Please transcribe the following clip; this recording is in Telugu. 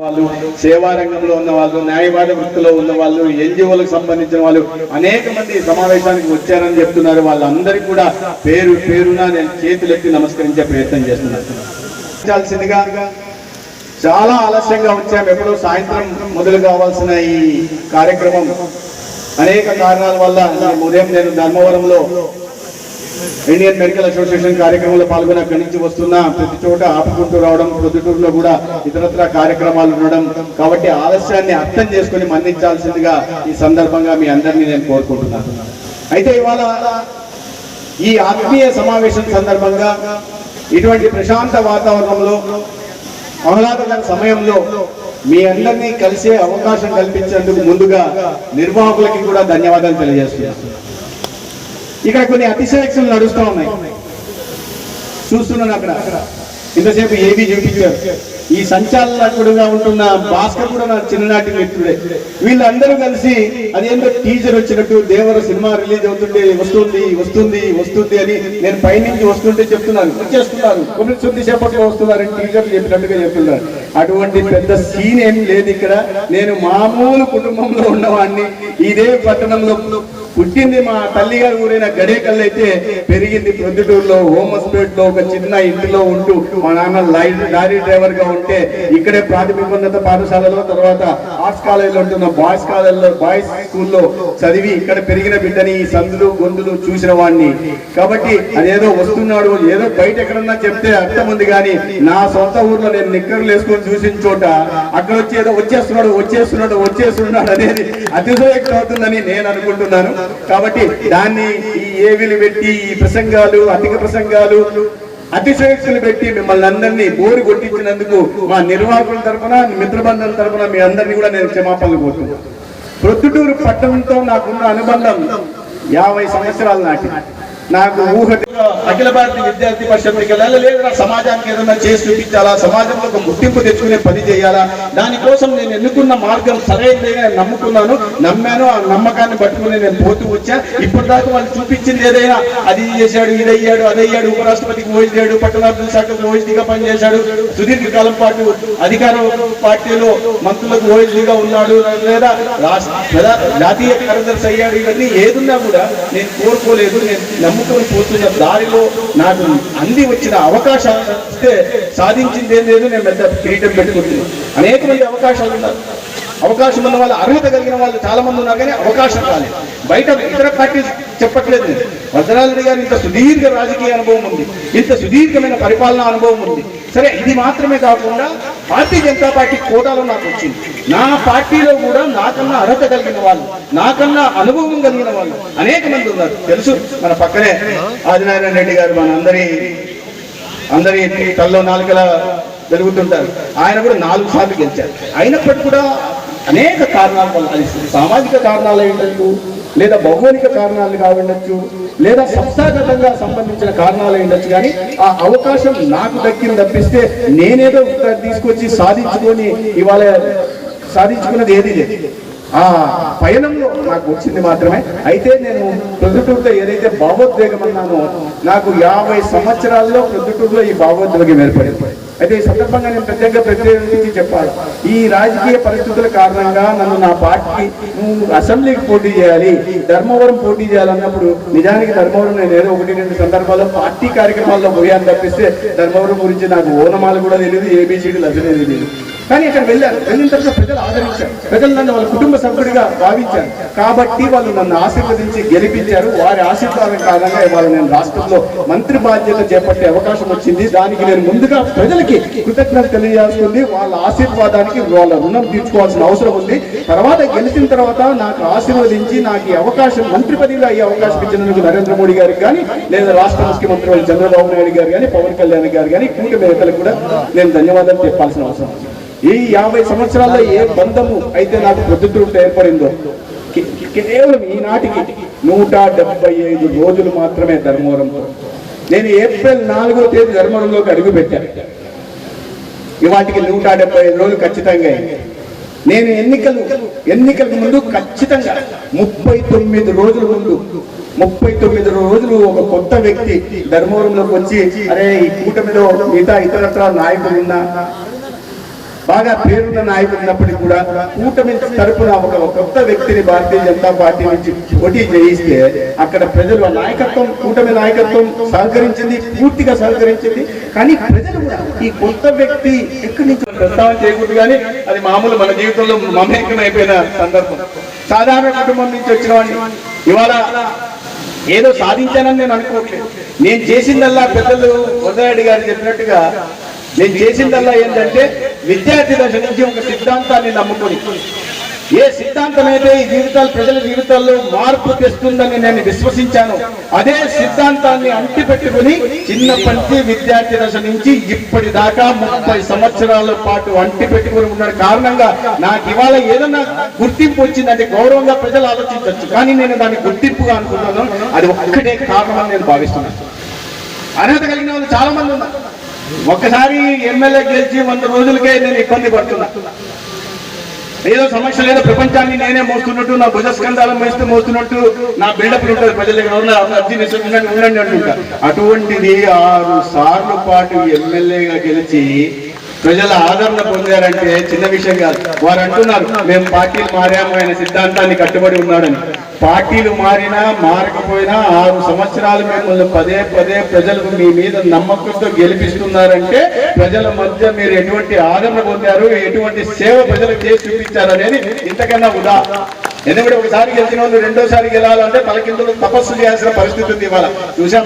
వాళ్ళు సేవా రంగంలో ఉన్న వాళ్ళు న్యాయవాద వృత్తిలో ఉన్న వాళ్ళు ఎన్జిఓలకు సంబంధించిన వాళ్ళు అనేక మంది సమావేశానికి వచ్చారని చెప్తున్నారు. వాళ్ళందరికీ కూడా పేరు పేరున నేను చేతులెత్తి నమస్కరించే ప్రయత్నం చేస్తున్నాను. చాలా ఆలస్యంగా వచ్చాము ఎప్పుడో సాయంత్రం మొదలు కావాల్సిన ఈ కార్యక్రమం అనేక కారణాల వల్ల ఉదయం నేను ధర్మవరంలో ఇండియన్ మెడికల్ అసోసియేషన్ కార్యక్రమంలో పాల్గొని అక్కడి నుంచి వస్తున్నా ప్రతి చోట ఆపుకుంటూ రావడం ప్రొద్దుటూరులో కూడా ఇతరత్ర కార్యక్రమాలు ఉండడం కాబట్టి ఆలస్యాన్ని అర్థం చేసుకొని మన్నించాల్సిందిగా ఈ సందర్భంగా మీ అందరినీ నేను కోరుకుంటున్నాను. అయితే ఇవాళ ఈ ఆత్మీయ సమావేశం సందర్భంగా ఇటువంటి ప్రశాంత వాతావరణంలో ఆహ్లాదకర సమయంలో మీ అందరినీ కలిసే అవకాశం కల్పించేందుకు ముందుగా నిర్వాహకులకి కూడా ధన్యవాదాలు తెలియజేస్తున్నాను. ఇక్కడ కొన్ని అతిశయక్షలు నడుస్తూ ఉన్నాయి. చూస్తున్నాను అక్కడ. ఇంతసేపు ఏబీ చూపించారు ఈ సంచాలకుడుగా ఉంటున్న భాస్కర్ కూడా నా చిన్ననాటి మిత్రుడే. వీళ్ళందరూ కలిసి అదేంటో టీజర్ వచ్చినట్టు దేవర సినిమా రిలీజ్ అవుతుంటే వస్తుంది వస్తుంది వస్తుంది అని నేను పైనుంచి వస్తుంటే చెప్తున్నాను వచ్చేస్తున్నారు. కొన్ని శుద్ధి సేపట్లో వస్తున్నారని టీజర్ చెప్పినట్టుగా చెప్తున్నారు. అటువంటి పెద్ద సీన్ ఏం లేదు ఇక్కడ. నేను మామూలు కుటుంబంలో ఉన్నవాడిని ఇదే పట్టణంలో పుట్టింది మా తల్లి ఊరైన గడేకల్ అయితే పెరిగింది ప్రొద్దుటూరులో హోమస్పేట్లో ఒక చిన్న ఇంటిలో ఉంటూ మా నాన్న లై- లారీ డ్రైవర్గా ఉంటే ఇక్కడే ప్రాథమికోన్నత పాఠశాలలో తర్వాత ఆర్ట్స్ కాలేజీలో ఉంటున్న బాయ్స్ కాలేజ్లో బాయ్స్ స్కూల్లో చదివి ఇక్కడ పెరిగిన బిడ్డని ఈ సందులు గొంతులు చూసిన వాడిని కాబట్టి అదేదో వస్తున్నాడు ఏదో బయట ఎక్కడన్నా చెప్తే అర్థం ఉంది కానీ నా సొంత ఊర్లో నేను నిక్కర్లు వేసుకొని చూసిన చోట అక్కడ వచ్చి ఏదో వచ్చేస్తున్నాడు వచ్చేస్తున్నాడు వచ్చేస్తున్నాడు అనేది అతిశయోక్తి అవుతుందని నేను అనుకుంటున్నాను. కాబట్టి దాన్ని ఈ ఏవిలు పెట్టి ఈ ప్రసంగాలు అధిక ప్రసంగాలు అతిశయోక్తులు పెట్టి మిమ్మల్ని అందరినీ బోరు కొట్టించినందుకు మా నిర్వాహకుల తరపున మిత్రబంధుల తరపున మీ అందరినీ కూడా నేను క్షమాపణలు కోరుతున్నాను. ప్రొద్దుటూరు పట్టణంతో నాకున్న అనుబంధం యాభై సంవత్సరాల నాటి నాకు ఊహ అఖిల భారతీయ విద్యార్థి పరిషత్కి వెళ్ళాలి? లేదా సమాజానికి ఏదైనా చేసి చూపించాలా? సమాజంలో ఒక గుర్తింపు తెచ్చుకునే పని చేయాలా? దానికోసం నేను ఎన్నుకున్న మార్గం సరైనదే నేను నమ్ముకున్నాను. నమ్మాను. ఆ నమ్మకాన్ని పట్టుకుని నేను పోతూ వచ్చా. ఇప్పటిదాకా వాళ్ళు చూపించింది ఏదైనా అది చేశాడు ఇదయ్యాడు అదయ్యాడు అయ్యాడు ఉపరాష్ట్రపతికి ఓయిస్ చేయడు పట్టణాభివృద్ధి శాఖకు ఓయిస్గా పనిచేశాడు సుదీర్ఘకాలం పాటు అధికార పార్టీలో మంత్రులకు ఓయిస్గా ఉన్నాడు లేదా జాతీయ కార్యదర్శి అయ్యాడు ఇవన్నీ ఏదున్నా కూడా నేను కోరుకోలేదు నేను నమ్ముకొని పోతున్న దారిలో నాకు అంది వచ్చిన అవకాశాలు ఇస్తే సాధించింది ఏం లేదు నేను పెద్ద కిరీటం పెట్టుకుంటున్నాను అనేక మంది అవకాశాలు ఉన్నారు. అవకాశం ఉన్న వాళ్ళు అర్హత కలిగిన వాళ్ళు చాలా మంది ఉన్నారు కానీ అవకాశం రాలేదు. బయట ఇతర పార్టీ చెప్పట్లేదు. నేను గారు ఇంత సుదీర్ఘ రాజకీయ అనుభవం ఉంది. ఇంత సుదీర్ఘమైన పరిపాలనా అనుభవం ఉంది. సరే ఇది మాత్రమే కాకుండా భారతీయ జనతా పార్టీ కోటాలో నాకు వచ్చింది. నా పార్టీలో కూడా నాకు అర్హత కలిగిన వాళ్ళు నాకన్నా అనుభవం కలిగిన వాళ్ళు అనేక మంది ఉన్నారు. తెలుసు? మన పక్కనే ఆదినారాయణ రెడ్డి గారు మన అందరి అందరి కల్లో నాలుకల వెలుగుతుంటారు. ఆయన కూడా నాలుగు సార్లు గెలిచారు. అయినప్పటికీ కూడా అనేక కారణాల వల్ల అది సామాజిక కారణాలు ఏంటంటూ లేదా భౌగోళిక కారణాలు కావండొచ్చు లేదా సంస్థాగతంగా సంబంధించిన కారణాలు ఉండొచ్చు కానీ ఆ అవకాశం నాకు దక్కిన తప్పిస్తే నేనేదో తీసుకొచ్చి సాధించుకొని ఇవాళ సాధించుకున్నది ఏది లేదు. ఆ పయనంలో నాకు వచ్చింది మాత్రమే. అయితే నేను ప్రొద్దుటూరులో ఏదైతే భావోద్వేగం అన్నానో నాకు యాభై సంవత్సరాల్లో ప్రొద్దుటూరులో ఈ భావోద్వేగం ఏర్పడింది. అయితే ఈ సందర్భంగా నేను ప్రత్యేకంగా ప్రత్యేకించి చెప్పాలి. ఈ రాజకీయ పరిస్థితుల కారణంగా నన్ను నా పార్టీ నువ్వు అసెంబ్లీకి పోటీ చేయాలి ధర్మవరం పోటీ చేయాలన్నప్పుడు నిజానికి ధర్మవరం నేను ఏదో ఒకటి రెండు సందర్భాల్లో పార్టీ కార్యక్రమాల్లో పోయాను తప్పిస్తే ధర్మవరం గురించి నాకు ఓనమాలు కూడా తెలియదు ఏబీసీడీలు అసలు తెలియదు. కానీ అక్కడ వెళ్ళారు. వెళ్ళిన తర్వాత ప్రజలు ఆదరించారు. ప్రజలు నన్ను వాళ్ళ కుటుంబ సభ్యుడిగా భావించారు. కాబట్టి వాళ్ళు నన్ను ఆశీర్వదించి గెలిపించారు. వారి ఆశీర్వాదం కారణంగా ఇవాళ నేను రాష్ట్రంలో మంత్రి బాధ్యత చేపట్టే అవకాశం వచ్చింది. దానికి నేను ముందుగా ప్రజలకి కృతజ్ఞత తెలియజేస్తుంది వాళ్ళ ఆశీర్వాదానికి వాళ్ళ రుణం తీర్చుకోవాల్సిన అవసరం ఉంది. తర్వాత గెలిచిన తర్వాత నాకు ఆశీర్వదించి నాకు ఈ అవకాశం మంత్రి పదవిలో అయ్యే అవకాశం ఇచ్చినందుకు నరేంద్ర మోడీ గారికి కానీ లేదా రాష్ట్ర ముఖ్యమంత్రి చంద్రబాబు నాయుడు గారు కానీ పవన్ కళ్యాణ్ గారు కానీ కూటమి నేతలకు కూడా నేను ధన్యవాదాలు చెప్పాల్సిన అవసరం ఉంది. ఈ యాభై సంవత్సరాల్లో ఏ బంధము అయితే నాకు ప్రొద్దుటూరుతో ఏర్పడిందో కేవలం ఈనాటికి నూట డెబ్బై ఐదు రోజులు మాత్రమే ధర్మవరంతో. నేను ఏప్రిల్ నాలుగో తేదీ ధర్మవరంలోకి అడుగు పెట్టాను ఇవాటికి నూట డెబ్బై ఐదు రోజులు ఖచ్చితంగా నేను ఎన్నికలు ఎన్నికలకు ముందు ఖచ్చితంగా ముప్పై తొమ్మిది రోజుల ముందు ముప్పై తొమ్మిది రోజులు ఒక కొత్త వ్యక్తి ధర్మవరంలోకి వచ్చి అరే ఈ కూటమిలో మిగతా ఇతరత్ర నాయకులు ఉన్నా బాగా పేరున్న నాయకుడు ఉన్నప్పటికీ కూడా కూటమి తరపున ఒక కొత్త వ్యక్తిని భారతీయ జనతా పార్టీ నుంచి పోటీ చేయిస్తే అక్కడ ప్రజలు నాయకత్వం కూటమి నాయకత్వం సహకరించింది పూర్తిగా సహకరించింది. కానీ ప్రజలు కూడా ఈ కొత్త వ్యక్తి ఎక్కడి నుంచి ప్రస్తావన చేయకూడదు కానీ అది మామూలు మన జీవితంలో మమేకం అయిపోయిన సందర్భం. సాధారణ కుటుంబం నుంచి వచ్చిన వాడిని ఇవాళ ఏదో సాధించానని నేను అనుకోవట్లేదు. నేను చేసిందల్లా పెద్దలు వరదరెడ్డి గారు చెప్పినట్టుగా నేను చేసిందల్లా ఏంటంటే విద్యార్థి దశ నుంచి ఒక సిద్ధాంతాన్ని నమ్ముకొని. ఏ సిద్ధాంతం అయితే ఈ జీవితాలు ప్రజల జీవితాల్లో మార్పు తెస్తుందని నేను విశ్వసించాను అదే సిద్ధాంతాన్ని అంటిపెట్టుకుని చిన్నప్పటి నుంచి విద్యార్థి దశ నుంచి ఇప్పటి దాకా ముప్పై సంవత్సరాల పాటు అంటిపెట్టుకుని ఉన్న కారణంగా నాకు ఇవాళ ఏదన్నా గుర్తింపు వచ్చిందంటే గౌరవంగా ప్రజలు ఆలోచించవచ్చు కానీ నేను దాన్ని గుర్తింపుగా అనుకున్నాను అది ఒక్కటే కారణం నేను భావిస్తున్నాను. అర్హత కలిగిన వాళ్ళు చాలా మంది ఉన్నారు. ఒకసారి ఎమ్మెల్యే గెలిచి వంద రోజులకే నేను ఇబ్బంది పడుతున్నా. ఏదో సమస్య లేదో ప్రపంచాన్ని నేనే మోస్తున్నట్టు నా భుజస్కంధాలు మోస్తూ మోస్తున్నట్టు నా బిల్డప్ ఉంటుంది ప్రజల దగ్గర ఉండండి ఉండండి అటువంటిది ఆరు సార్లు పాటు ఎమ్మెల్యేగా గెలిచి ప్రజల ఆదరణ పొందారంటే చిన్న విషయం కాదు. వారు అంటున్నారు మేము పార్టీలు మారాము ఆయన సిద్ధాంతాన్ని కట్టుబడి ఉన్నాడని పార్టీలు మారినా మారకపోయినా ఆరు సంవత్సరాలు మిమ్మల్ని పదే పదే ప్రజలకు మీ మీద నమ్మకంతో గెలిపిస్తున్నారంటే ప్రజల మధ్య మీరు ఎటువంటి ఆదరణ పొందారు ఎటువంటి సేవ ప్రజలకు చేసి చూపించారనేది ఇంతకన్నా ఉదా? ఎందుకంటే ఒకసారి గెలిచిన వాళ్ళు రెండోసారి గెలాలంటే పలకింతలు తపస్సు చేయాల్సిన పరిస్థితి ఉంది ఇవాళ. చూసాం